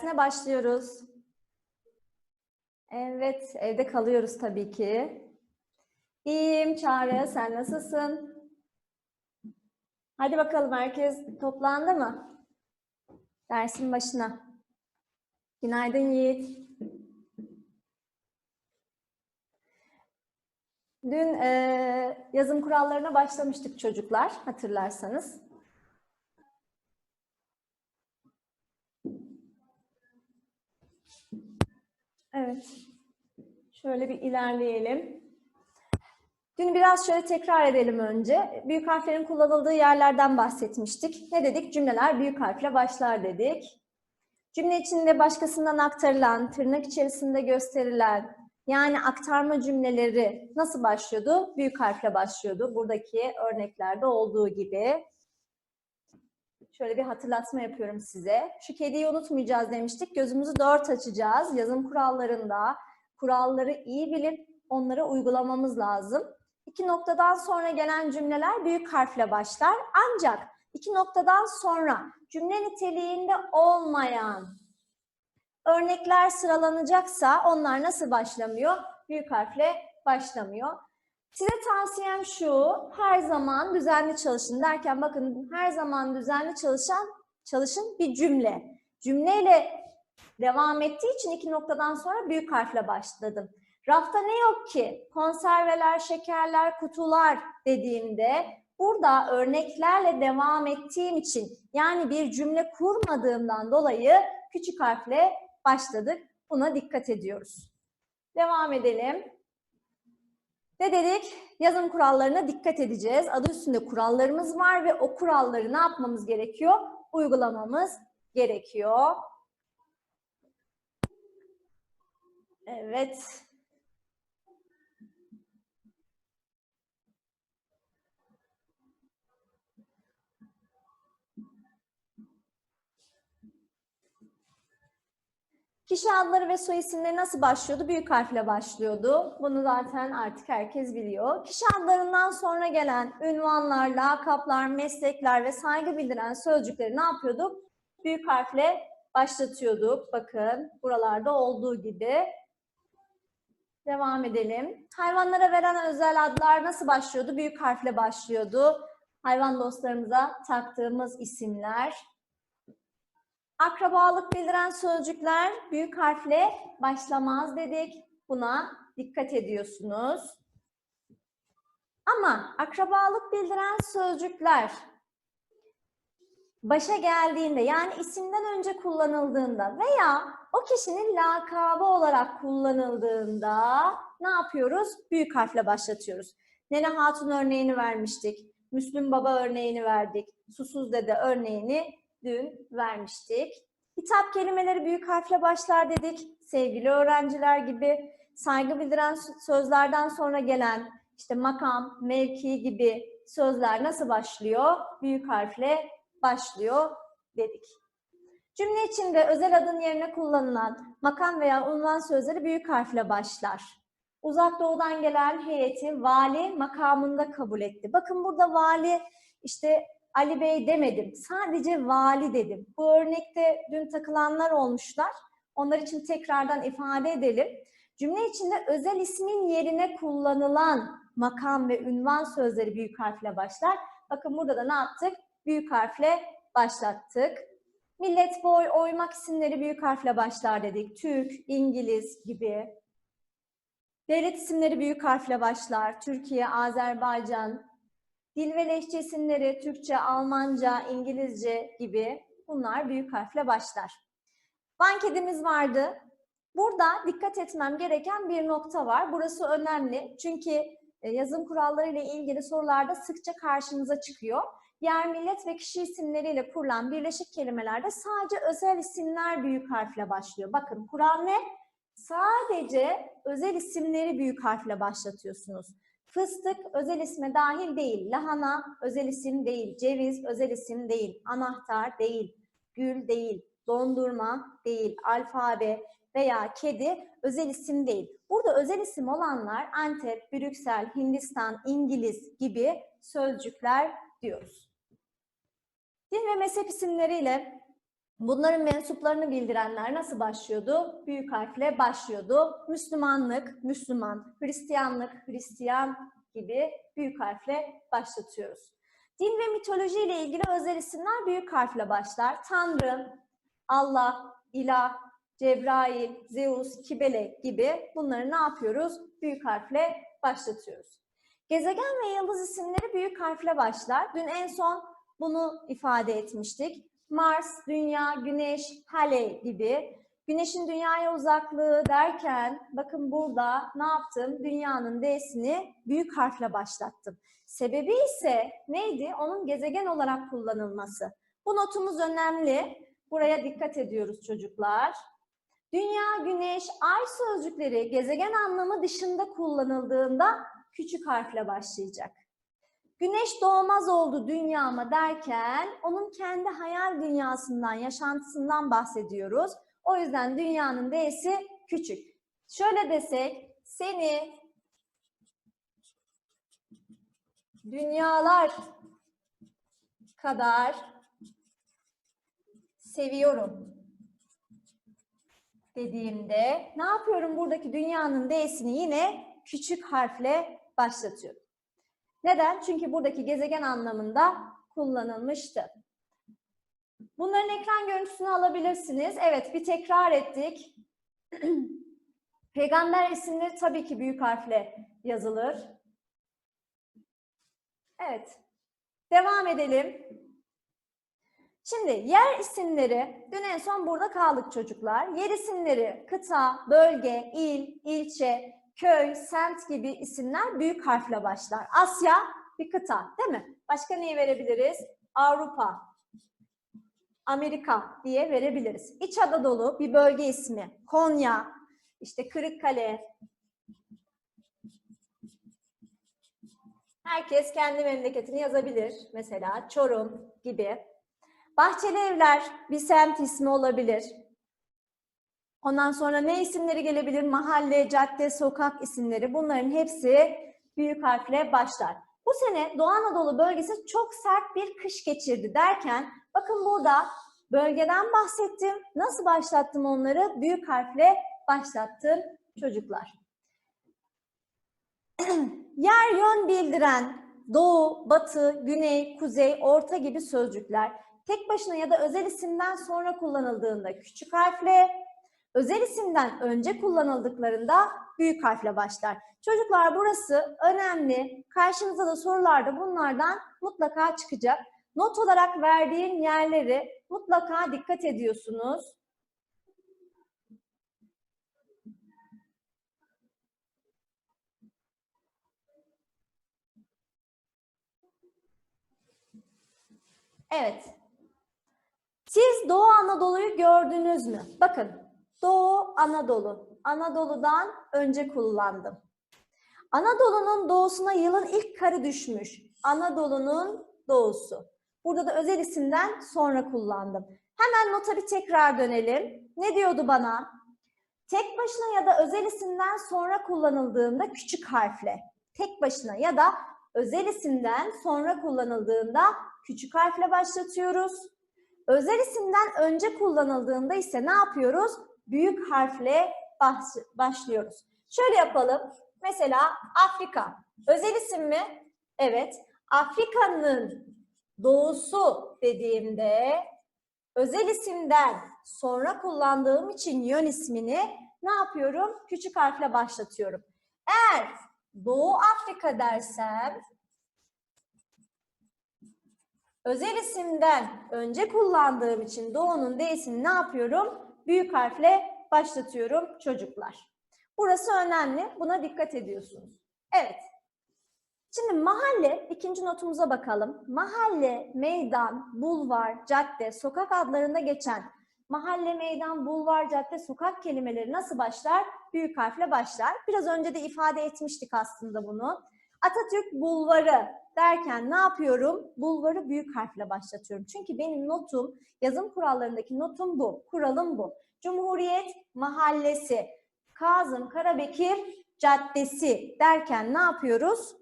dersine başlıyoruz. Evet, evde kalıyoruz tabii ki. İyiyim Çağrı, sen nasılsın? Hadi bakalım herkes toplandı mı? Dersin başına. Günaydın Yiğit. Dün eee, yazım kurallarına başlamıştık çocuklar, hatırlarsanız. Evet. Şöyle bir ilerleyelim. Dün biraz şöyle tekrar edelim önce. Büyük harflerin kullanıldığı yerlerden bahsetmiştik. Ne dedik? Cümleler büyük harfle başlar dedik. Cümle içinde başkasından aktarılan, tırnak içerisinde gösterilen, yani aktarma cümleleri nasıl başlıyordu? Büyük harfle başlıyordu. Buradaki örneklerde olduğu gibi. Şöyle bir hatırlatma yapıyorum size. Şu kediyi unutmayacağız demiştik. Gözümüzü dört açacağız. Yazım kurallarında kuralları iyi bilip onları uygulamamız lazım. İki noktadan sonra gelen cümleler büyük harfle başlar. Ancak iki noktadan sonra cümle niteliğinde olmayan örnekler sıralanacaksa onlar nasıl başlamıyor? Büyük harfle başlamıyor. Size tavsiyem şu, her zaman düzenli çalışın derken bakın her zaman düzenli çalışan çalışın bir cümle. Cümleyle devam ettiği için iki noktadan sonra büyük harfle başladım. Rafta ne yok ki? Konserveler, şekerler, kutular dediğimde burada örneklerle devam ettiğim için yani bir cümle kurmadığımdan dolayı küçük harfle başladık. Buna dikkat ediyoruz. Devam edelim. Ne dedik? Yazım kurallarına dikkat edeceğiz. Adı üstünde kurallarımız var ve o kuralları ne yapmamız gerekiyor? Uygulamamız gerekiyor. Evet. Kişi adları ve soy isimleri nasıl başlıyordu? Büyük harfle başlıyordu. Bunu zaten artık herkes biliyor. Kişi adlarından sonra gelen ünvanlar, lakaplar, meslekler ve saygı bildiren sözcükleri ne yapıyorduk? Büyük harfle başlatıyorduk. Bakın buralarda olduğu gibi. Devam edelim. Hayvanlara verilen özel adlar nasıl başlıyordu? Büyük harfle başlıyordu. Hayvan dostlarımıza taktığımız isimler. Akrabalık bildiren sözcükler büyük harfle başlamaz dedik. Buna dikkat ediyorsunuz. Ama akrabalık bildiren sözcükler başa geldiğinde yani isimden önce kullanıldığında veya o kişinin lakabı olarak kullanıldığında ne yapıyoruz? Büyük harfle başlatıyoruz. Nene Hatun örneğini vermiştik. Müslüm Baba örneğini verdik. Susuz Dede örneğini dün vermiştik. Hitap kelimeleri büyük harfle başlar dedik. Sevgili öğrenciler gibi saygı bildiren sözlerden sonra gelen işte makam, mevki gibi sözler nasıl başlıyor? Büyük harfle başlıyor dedik. Cümle içinde özel adın yerine kullanılan makam veya unvan sözleri büyük harfle başlar. Uzak doğudan gelen heyeti vali makamında kabul etti. Bakın burada vali işte Ali Bey demedim. Sadece vali dedim. Bu örnekte dün takılanlar olmuşlar. Onlar için tekrardan ifade edelim. Cümle içinde özel ismin yerine kullanılan makam ve ünvan sözleri büyük harfle başlar. Bakın burada da ne yaptık? Büyük harfle başlattık. Millet boy, oymak isimleri büyük harfle başlar dedik. Türk, İngiliz gibi. Devlet isimleri büyük harfle başlar. Türkiye, Azerbaycan, Dil ve lehçe isimleri Türkçe, Almanca, İngilizce gibi bunlar büyük harfle başlar. Banketimiz vardı. Burada dikkat etmem gereken bir nokta var. Burası önemli çünkü e, yazım kuralları ile ilgili sorularda sıkça karşınıza çıkıyor. Yer, millet ve kişi isimleriyle kurulan birleşik kelimelerde sadece özel isimler büyük harfle başlıyor. Bakın kural ne? Sadece özel isimleri büyük harfle başlatıyorsunuz. Fıstık özel isme dahil değil. Lahana özel isim değil. Ceviz özel isim değil. Anahtar değil. Gül değil. Dondurma değil. Alfabe veya kedi özel isim değil. Burada özel isim olanlar Antep, Brüksel, Hindistan, İngiliz gibi sözcükler diyoruz. Din ve mezhep isimleriyle Bunların mensuplarını bildirenler nasıl başlıyordu? Büyük harfle başlıyordu. Müslümanlık, Müslüman, Hristiyanlık, Hristiyan gibi büyük harfle başlatıyoruz. Din ve mitoloji ile ilgili özel isimler büyük harfle başlar. Tanrı, Allah, İlah, Cebrail, Zeus, Kibele gibi bunları ne yapıyoruz? Büyük harfle başlatıyoruz. Gezegen ve yıldız isimleri büyük harfle başlar. Dün en son bunu ifade etmiştik. Mars, Dünya, Güneş, Hale gibi. Güneşin Dünya'ya uzaklığı derken bakın burada ne yaptım? Dünyanın D'sini büyük harfle başlattım. Sebebi ise neydi? Onun gezegen olarak kullanılması. Bu notumuz önemli. Buraya dikkat ediyoruz çocuklar. Dünya, Güneş, Ay sözcükleri gezegen anlamı dışında kullanıldığında küçük harfle başlayacak. Güneş doğmaz oldu dünyama derken onun kendi hayal dünyasından, yaşantısından bahsediyoruz. O yüzden dünyanın D'si küçük. Şöyle desek, seni dünyalar kadar seviyorum dediğimde ne yapıyorum? Buradaki dünyanın D'sini yine küçük harfle başlatıyorum. Neden? Çünkü buradaki gezegen anlamında kullanılmıştı. Bunların ekran görüntüsünü alabilirsiniz. Evet, bir tekrar ettik. Peygamber isimleri tabii ki büyük harfle yazılır. Evet, devam edelim. Şimdi yer isimleri, dün en son burada kaldık çocuklar. Yer isimleri, kıta, bölge, il, ilçe, köy, semt gibi isimler büyük harfle başlar. Asya bir kıta değil mi? Başka neyi verebiliriz? Avrupa, Amerika diye verebiliriz. İç Anadolu bir bölge ismi. Konya, işte Kırıkkale. Herkes kendi memleketini yazabilir. Mesela Çorum gibi. Bahçeli Evler bir semt ismi olabilir. Ondan sonra ne isimleri gelebilir? Mahalle, cadde, sokak isimleri. Bunların hepsi büyük harfle başlar. Bu sene Doğu Anadolu bölgesi çok sert bir kış geçirdi derken bakın burada bölgeden bahsettim. Nasıl başlattım onları? Büyük harfle başlattım çocuklar. Yer yön bildiren doğu, batı, güney, kuzey, orta gibi sözcükler tek başına ya da özel isimden sonra kullanıldığında küçük harfle, özel isimden önce kullanıldıklarında büyük harfle başlar. Çocuklar burası önemli. Karşınıza da sorularda bunlardan mutlaka çıkacak. Not olarak verdiğim yerleri mutlaka dikkat ediyorsunuz. Evet. Siz Doğu Anadolu'yu gördünüz mü? Bakın Doğu Anadolu. Anadolu'dan önce kullandım. Anadolu'nun doğusuna yılın ilk karı düşmüş. Anadolu'nun doğusu. Burada da özel isimden sonra kullandım. Hemen nota bir tekrar dönelim. Ne diyordu bana? Tek başına ya da özel isimden sonra kullanıldığında küçük harfle. Tek başına ya da özel isimden sonra kullanıldığında küçük harfle başlatıyoruz. Özel isimden önce kullanıldığında ise ne yapıyoruz? Büyük harfle başlıyoruz. Şöyle yapalım. Mesela Afrika. Özel isim mi? Evet. Afrika'nın doğusu dediğimde özel isimden sonra kullandığım için yön ismini ne yapıyorum? Küçük harfle başlatıyorum. Eğer Doğu Afrika dersem özel isimden önce kullandığım için Doğu'nun D'sini ne yapıyorum? Büyük harfle başlatıyorum çocuklar. Burası önemli. Buna dikkat ediyorsunuz. Evet. Şimdi mahalle, ikinci notumuza bakalım. Mahalle, meydan, bulvar, cadde, sokak adlarında geçen mahalle, meydan, bulvar, cadde, sokak kelimeleri nasıl başlar? Büyük harfle başlar. Biraz önce de ifade etmiştik aslında bunu. Atatürk bulvarı derken ne yapıyorum? Bulvarı büyük harfle başlatıyorum. Çünkü benim notum, yazım kurallarındaki notum bu, kuralım bu. Cumhuriyet Mahallesi, Kazım Karabekir Caddesi derken ne yapıyoruz?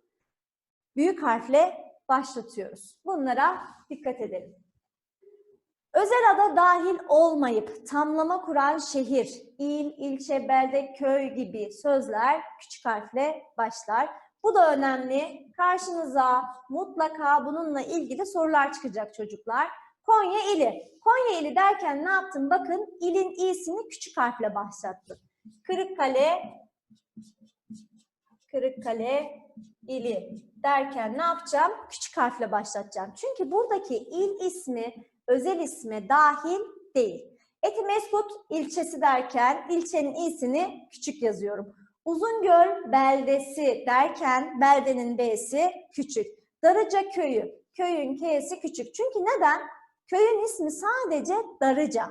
Büyük harfle başlatıyoruz. Bunlara dikkat edelim. Özel ada dahil olmayıp tamlama kuran şehir, il, ilçe, belde, köy gibi sözler küçük harfle başlar. Bu da önemli. Karşınıza mutlaka bununla ilgili sorular çıkacak çocuklar. Konya ili. Konya ili derken ne yaptım? Bakın ilin i'sini küçük harfle başlattım. Kırıkkale, Kırıkkale ili derken ne yapacağım? Küçük harfle başlatacağım. Çünkü buradaki il ismi özel isme dahil değil. Etimeskut ilçesi derken ilçenin i'sini küçük yazıyorum. Uzungöl beldesi derken beldenin b'si küçük. Darıca köyü, köyün k'si küçük. Çünkü neden? Köyün ismi sadece Darıca.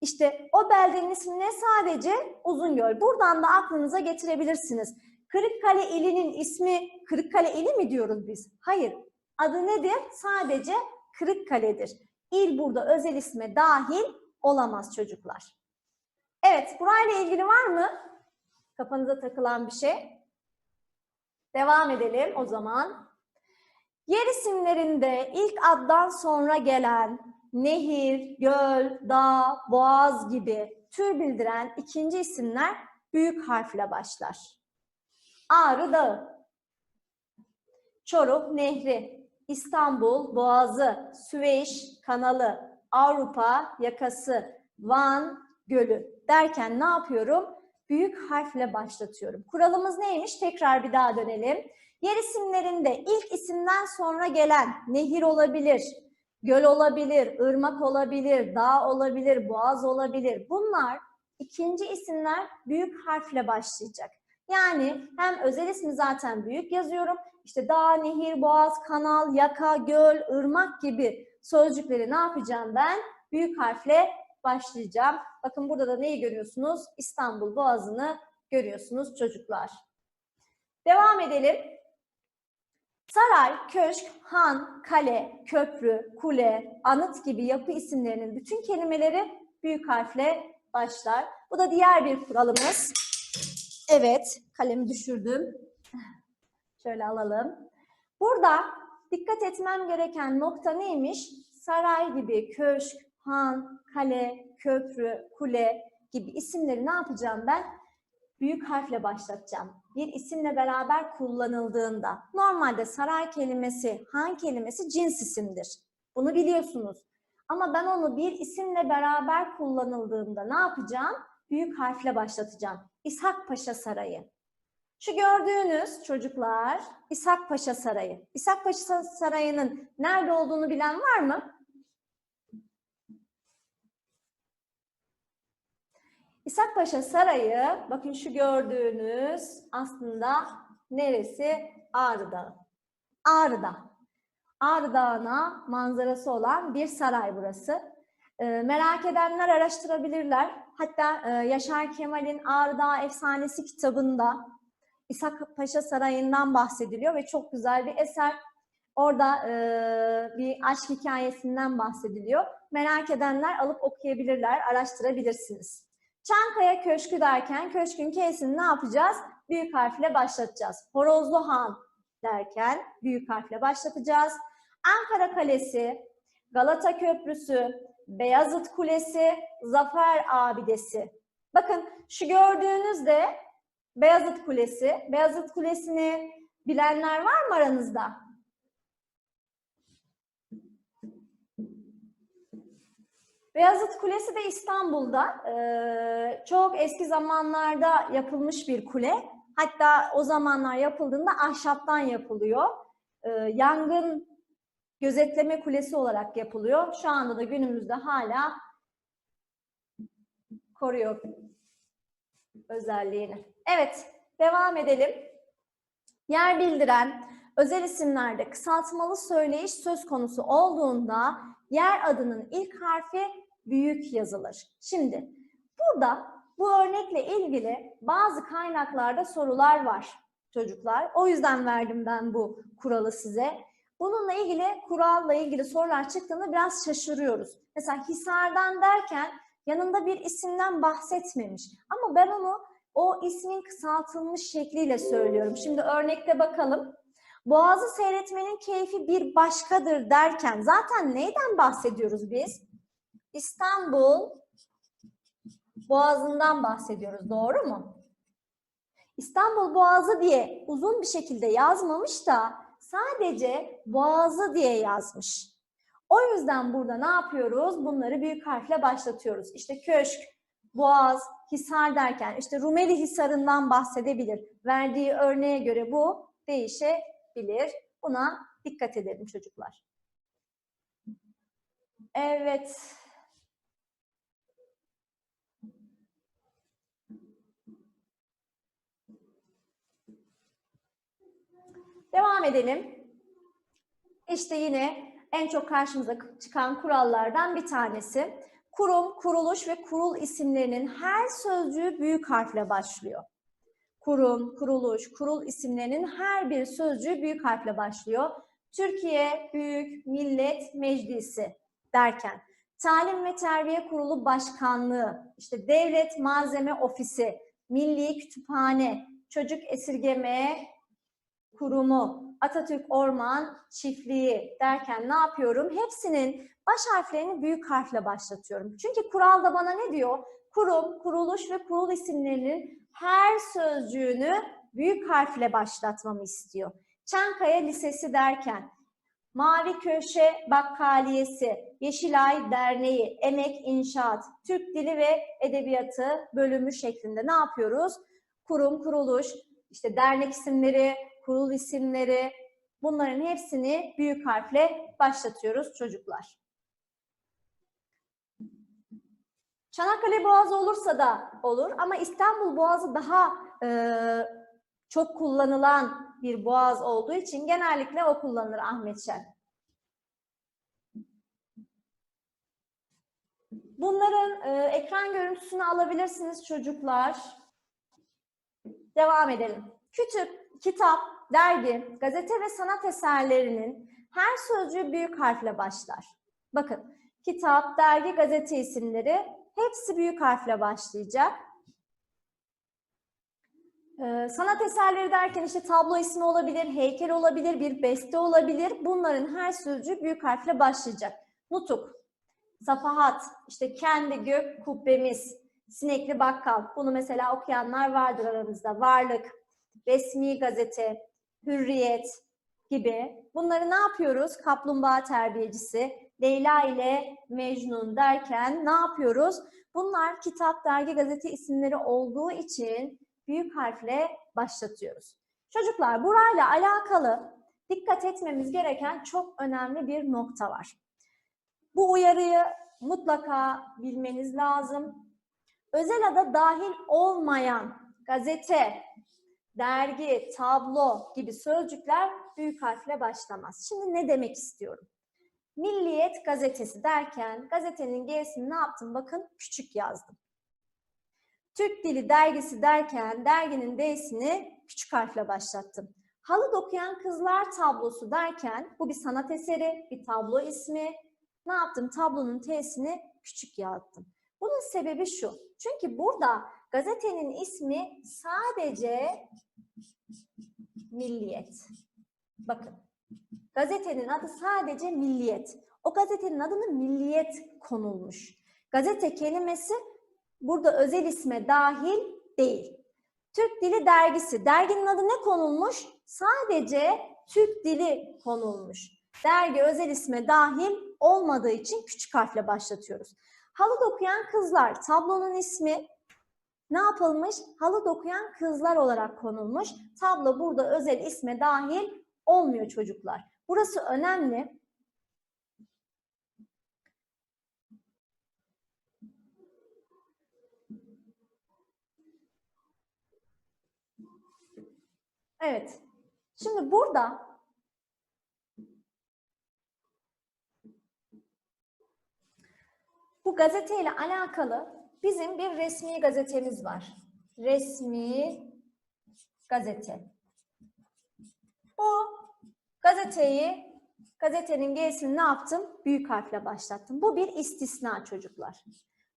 İşte o beldenin ismi ne sadece Uzungöl. Buradan da aklınıza getirebilirsiniz. Kırıkkale ilinin ismi Kırıkkale ili mi diyoruz biz? Hayır. Adı nedir? Sadece Kırıkkale'dir. İl burada özel isme dahil olamaz çocuklar. Evet, burayla ilgili var mı? Kafanıza takılan bir şey. Devam edelim o zaman. Yer isimlerinde ilk addan sonra gelen nehir, göl, dağ, boğaz gibi tür bildiren ikinci isimler büyük harfle başlar. Ağrı Dağı, Çoruh Nehri, İstanbul Boğazı, Süveyş Kanalı, Avrupa yakası, Van Gölü derken ne yapıyorum? Büyük harfle başlatıyorum. Kuralımız neymiş? Tekrar bir daha dönelim. Yer isimlerinde ilk isimden sonra gelen nehir olabilir, göl olabilir, ırmak olabilir, dağ olabilir, boğaz olabilir. Bunlar ikinci isimler büyük harfle başlayacak. Yani hem özel ismi zaten büyük yazıyorum. İşte dağ, nehir, boğaz, kanal, yaka, göl, ırmak gibi sözcükleri ne yapacağım ben? Büyük harfle başlayacağım. Bakın burada da neyi görüyorsunuz? İstanbul Boğazı'nı görüyorsunuz çocuklar. Devam edelim. Saray, köşk, han, kale, köprü, kule, anıt gibi yapı isimlerinin bütün kelimeleri büyük harfle başlar. Bu da diğer bir kuralımız. Evet, kalemi düşürdüm. Şöyle alalım. Burada dikkat etmem gereken nokta neymiş? Saray gibi köşk, han, kale, köprü, kule gibi isimleri ne yapacağım ben? Büyük harfle başlatacağım. Bir isimle beraber kullanıldığında normalde saray kelimesi, han kelimesi cins isimdir. Bunu biliyorsunuz. Ama ben onu bir isimle beraber kullanıldığında ne yapacağım? Büyük harfle başlatacağım. İshak Paşa Sarayı. Şu gördüğünüz çocuklar İshak Paşa Sarayı. İshak Paşa Sarayı'nın nerede olduğunu bilen var mı? İshak Paşa Sarayı, bakın şu gördüğünüz aslında neresi? Ağrı Dağı. Ağrı Dağı. Ağrı Dağı'na manzarası olan bir saray burası. Ee, merak edenler araştırabilirler. Hatta e, Yaşar Kemal'in Ağrı Dağı Efsanesi kitabında İshak Paşa Sarayı'ndan bahsediliyor ve çok güzel bir eser. Orada e, bir aşk hikayesinden bahsediliyor. Merak edenler alıp okuyabilirler, araştırabilirsiniz. Çankaya Köşkü derken köşkün K'sini ne yapacağız? Büyük harfle başlatacağız. Horozlu Han derken büyük harfle başlatacağız. Ankara Kalesi, Galata Köprüsü, Beyazıt Kulesi, Zafer Abidesi. Bakın şu gördüğünüz de Beyazıt Kulesi. Beyazıt Kulesi'ni bilenler var mı aranızda? Beyazıt Kulesi de İstanbul'da. Ee, çok eski zamanlarda yapılmış bir kule. Hatta o zamanlar yapıldığında ahşaptan yapılıyor. Ee, yangın gözetleme kulesi olarak yapılıyor. Şu anda da günümüzde hala koruyor özelliğini. Evet, devam edelim. Yer bildiren özel isimlerde kısaltmalı söyleyiş söz konusu olduğunda yer adının ilk harfi büyük yazılır. Şimdi burada bu örnekle ilgili bazı kaynaklarda sorular var çocuklar. O yüzden verdim ben bu kuralı size. Bununla ilgili kuralla ilgili sorular çıktığında biraz şaşırıyoruz. Mesela Hisar'dan derken yanında bir isimden bahsetmemiş. Ama ben onu o ismin kısaltılmış şekliyle söylüyorum. Şimdi örnekte bakalım. Boğazı seyretmenin keyfi bir başkadır derken zaten neyden bahsediyoruz biz? İstanbul Boğazı'ndan bahsediyoruz. Doğru mu? İstanbul Boğazı diye uzun bir şekilde yazmamış da sadece Boğazı diye yazmış. O yüzden burada ne yapıyoruz? Bunları büyük harfle başlatıyoruz. İşte köşk, boğaz, hisar derken işte Rumeli Hisarı'ndan bahsedebilir. Verdiği örneğe göre bu değişebilir. Buna dikkat edelim çocuklar. Evet. Devam edelim. İşte yine en çok karşımıza çıkan kurallardan bir tanesi. Kurum, kuruluş ve kurul isimlerinin her sözcüğü büyük harfle başlıyor. Kurum, kuruluş, kurul isimlerinin her bir sözcüğü büyük harfle başlıyor. Türkiye Büyük Millet Meclisi derken Talim ve Terbiye Kurulu Başkanlığı, işte Devlet Malzeme Ofisi, Milli Kütüphane, Çocuk Esirgeme Kurumu, Atatürk Orman Çiftliği derken ne yapıyorum? Hepsinin baş harflerini büyük harfle başlatıyorum. Çünkü kuralda bana ne diyor? Kurum, kuruluş ve kurul isimlerinin her sözcüğünü büyük harfle başlatmamı istiyor. Çankaya Lisesi derken Mavi Köşe Bakkaliyesi, Yeşilay Derneği, Emek İnşaat, Türk Dili ve Edebiyatı bölümü şeklinde ne yapıyoruz? Kurum, kuruluş, işte dernek isimleri, kurul isimleri bunların hepsini büyük harfle başlatıyoruz çocuklar. Çanakkale Boğazı olursa da olur ama İstanbul Boğazı daha e, çok kullanılan bir boğaz olduğu için genellikle o kullanılır Ahmet Şen. Bunların e, ekran görüntüsünü alabilirsiniz çocuklar. Devam edelim. Kütüp, kitap, dergi, gazete ve sanat eserlerinin her sözcüğü büyük harfle başlar. Bakın, kitap, dergi, gazete isimleri hepsi büyük harfle başlayacak. Ee, sanat eserleri derken işte tablo ismi olabilir, heykel olabilir, bir beste olabilir. Bunların her sözcüğü büyük harfle başlayacak. Nutuk, safahat, işte kendi gök kubbemiz, sinekli bakkal. Bunu mesela okuyanlar vardır aramızda. Varlık, resmi gazete, hürriyet gibi. Bunları ne yapıyoruz? Kaplumbağa terbiyecisi, Leyla ile Mecnun derken ne yapıyoruz? Bunlar kitap, dergi, gazete isimleri olduğu için büyük harfle başlatıyoruz. Çocuklar burayla alakalı dikkat etmemiz gereken çok önemli bir nokta var. Bu uyarıyı mutlaka bilmeniz lazım. Özel ada dahil olmayan gazete, dergi, tablo gibi sözcükler büyük harfle başlamaz. Şimdi ne demek istiyorum? Milliyet gazetesi derken gazetenin G'sini ne yaptım? Bakın küçük yazdım. Türk Dili Dergisi derken derginin D'sini küçük harfle başlattım. Halı dokuyan kızlar tablosu derken bu bir sanat eseri, bir tablo ismi. Ne yaptım? Tablonun T'sini küçük yazdım. Bunun sebebi şu. Çünkü burada gazetenin ismi sadece Milliyet. Bakın. Gazetenin adı sadece Milliyet. O gazetenin adını Milliyet konulmuş. Gazete kelimesi burada özel isme dahil değil. Türk Dili Dergisi. Derginin adı ne konulmuş? Sadece Türk Dili konulmuş. Dergi özel isme dahil olmadığı için küçük harfle başlatıyoruz. Halı dokuyan kızlar. Tablonun ismi ne yapılmış? Halı dokuyan kızlar olarak konulmuş. Tablo burada özel isme dahil olmuyor çocuklar. Burası önemli. Evet. Şimdi burada bu gazeteyle alakalı bizim bir resmi gazetemiz var. Resmi gazete. Bu gazeteyi, gazetenin G'sini ne yaptım? Büyük harfle başlattım. Bu bir istisna çocuklar.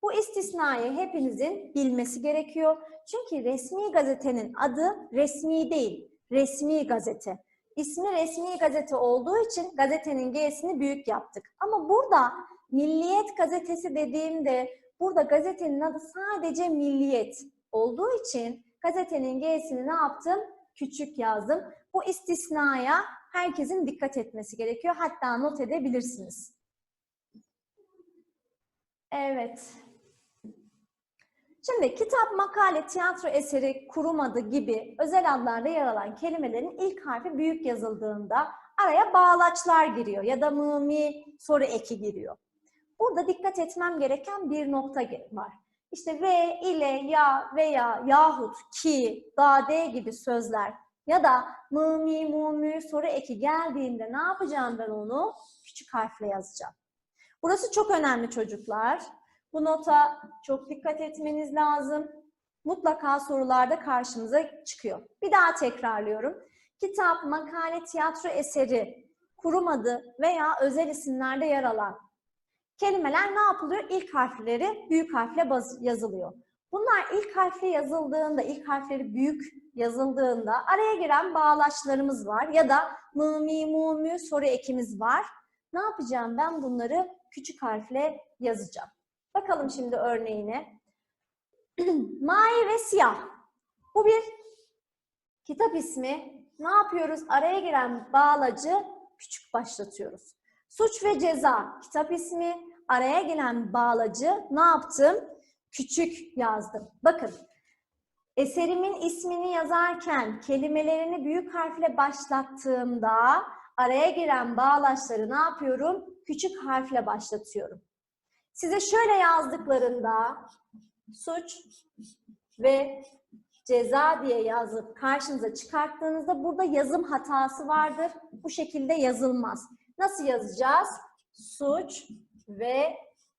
Bu istisnayı hepinizin bilmesi gerekiyor. Çünkü resmi gazetenin adı resmi değil, resmi gazete. İsmi resmi gazete olduğu için gazetenin G'sini büyük yaptık. Ama burada Milliyet gazetesi dediğimde burada gazetenin adı sadece Milliyet olduğu için gazetenin G'sini ne yaptım? Küçük yazdım. Bu istisnaya herkesin dikkat etmesi gerekiyor. Hatta not edebilirsiniz. Evet. Şimdi kitap, makale, tiyatro eseri, kurum adı gibi özel adlarda yer alan kelimelerin ilk harfi büyük yazıldığında araya bağlaçlar giriyor ya da mımi soru eki giriyor. Burada dikkat etmem gereken bir nokta var. İşte ve, ile, ya, veya, yahut, ki, da, de gibi sözler ya da mı, mi, mu, mü soru eki geldiğinde ne yapacağım ben onu? Küçük harfle yazacağım. Burası çok önemli çocuklar. Bu nota çok dikkat etmeniz lazım. Mutlaka sorularda karşımıza çıkıyor. Bir daha tekrarlıyorum. Kitap, makale, tiyatro eseri, kurum adı veya özel isimlerde yer alan kelimeler ne yapılıyor? İlk harfleri büyük harfle yazılıyor. Bunlar ilk harfle yazıldığında, ilk harfleri büyük yazıldığında araya giren bağlaçlarımız var ya da mı, mi, mu, mü soru ekimiz var. Ne yapacağım? Ben bunları küçük harfle yazacağım. Bakalım şimdi örneğine. Mavi ve siyah. Bu bir kitap ismi. Ne yapıyoruz? Araya giren bağlacı küçük başlatıyoruz. Suç ve ceza kitap ismi. Araya gelen bağlacı ne yaptım? Küçük yazdım. Bakın eserimin ismini yazarken kelimelerini büyük harfle başlattığımda araya giren bağlaçları ne yapıyorum? Küçük harfle başlatıyorum. Size şöyle yazdıklarında suç ve ceza diye yazıp karşınıza çıkarttığınızda burada yazım hatası vardır. Bu şekilde yazılmaz. Nasıl yazacağız? Suç ve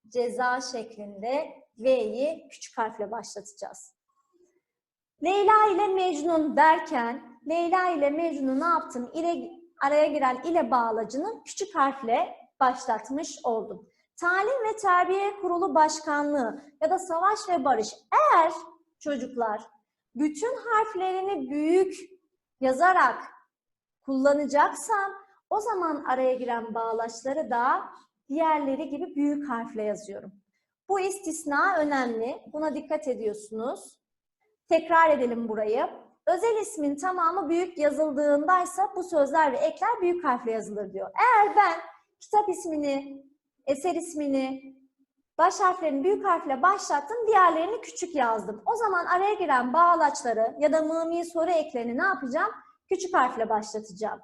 ceza şeklinde V'yi küçük harfle başlatacağız. Leyla ile Mecnun derken Leyla ile Mecnun'u ne yaptım? İle, araya giren ile bağlacını küçük harfle başlatmış oldum. Talim ve Terbiye Kurulu Başkanlığı ya da Savaş ve Barış eğer çocuklar bütün harflerini büyük yazarak kullanacaksam o zaman araya giren bağlaçları da diğerleri gibi büyük harfle yazıyorum. Bu istisna önemli. Buna dikkat ediyorsunuz. Tekrar edelim burayı. Özel ismin tamamı büyük yazıldığındaysa bu sözler ve ekler büyük harfle yazılır diyor. Eğer ben kitap ismini, eser ismini, baş harflerini büyük harfle başlattım, diğerlerini küçük yazdım. O zaman araya giren bağlaçları ya da mımi soru eklerini ne yapacağım? Küçük harfle başlatacağım.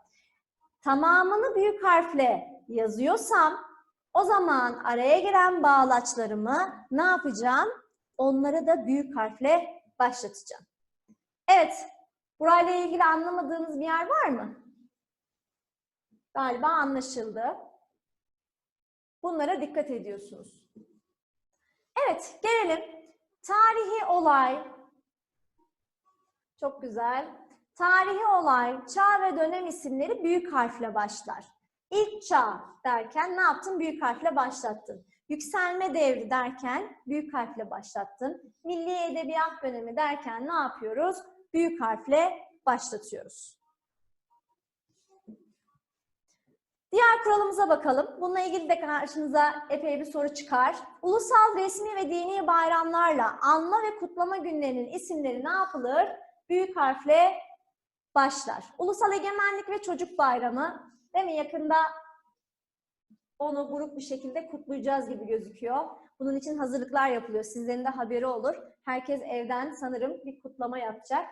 Tamamını büyük harfle yazıyorsam o zaman araya giren bağlaçlarımı ne yapacağım? Onları da büyük harfle başlatacağım. Evet, burayla ilgili anlamadığınız bir yer var mı? Galiba anlaşıldı. Bunlara dikkat ediyorsunuz. Evet, gelelim. Tarihi olay. Çok güzel. Tarihi olay, çağ ve dönem isimleri büyük harfle başlar. İlk çağ derken ne yaptın? Büyük harfle başlattın. Yükselme devri derken büyük harfle başlattın. Milli Edebiyat dönemi derken ne yapıyoruz? Büyük harfle başlatıyoruz. Diğer kuralımıza bakalım. Bununla ilgili de karşınıza epey bir soru çıkar. Ulusal, resmi ve dini bayramlarla anma ve kutlama günlerinin isimleri ne yapılır? Büyük harfle başlar. Ulusal Egemenlik ve Çocuk Bayramı değil mi? Yakında onu grup bir şekilde kutlayacağız gibi gözüküyor. Bunun için hazırlıklar yapılıyor. Sizlerin de haberi olur. Herkes evden sanırım bir kutlama yapacak.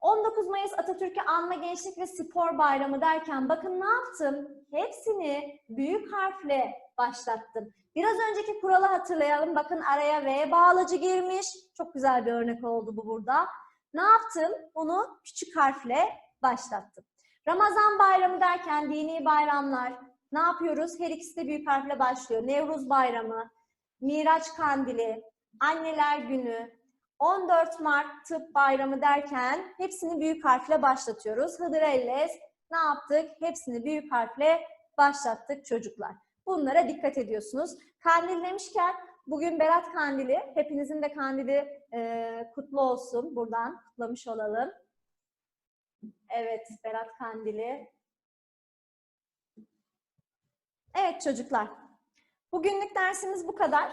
19 Mayıs Atatürk'ü Anma Gençlik ve Spor Bayramı derken bakın ne yaptım? Hepsini büyük harfle başlattım. Biraz önceki kuralı hatırlayalım. Bakın araya V bağlacı girmiş. Çok güzel bir örnek oldu bu burada. Ne yaptım? Bunu küçük harfle başlattım. Ramazan bayramı derken dini bayramlar ne yapıyoruz? Her ikisi de büyük harfle başlıyor. Nevruz bayramı, Miraç kandili, Anneler günü, 14 Mart tıp bayramı derken hepsini büyük harfle başlatıyoruz. Hıdır Ellez ne yaptık? Hepsini büyük harfle başlattık çocuklar. Bunlara dikkat ediyorsunuz. Kandil demişken bugün Berat Kandili. Hepinizin de kandili e, kutlu olsun. Buradan kutlamış olalım. Evet, Berat Kandili. Evet çocuklar. Bugünlük dersimiz bu kadar.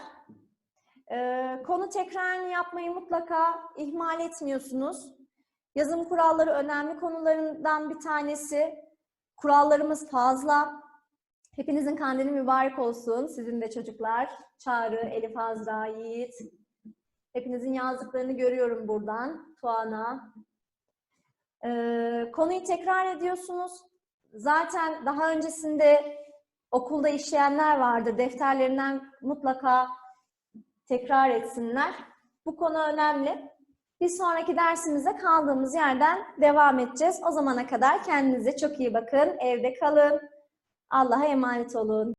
Ee, konu tekrarını yapmayı mutlaka ihmal etmiyorsunuz. Yazım kuralları önemli konularından bir tanesi. Kurallarımız fazla. Hepinizin kandili mübarek olsun. Sizin de çocuklar. Çağrı, Elif Azra, Yiğit. Hepinizin yazdıklarını görüyorum buradan. Tuana. Ee, konuyu tekrar ediyorsunuz. Zaten daha öncesinde okulda işleyenler vardır. Defterlerinden mutlaka tekrar etsinler. Bu konu önemli. Bir sonraki dersimize kaldığımız yerden devam edeceğiz. O zamana kadar kendinize çok iyi bakın. Evde kalın. Allah'a emanet olun.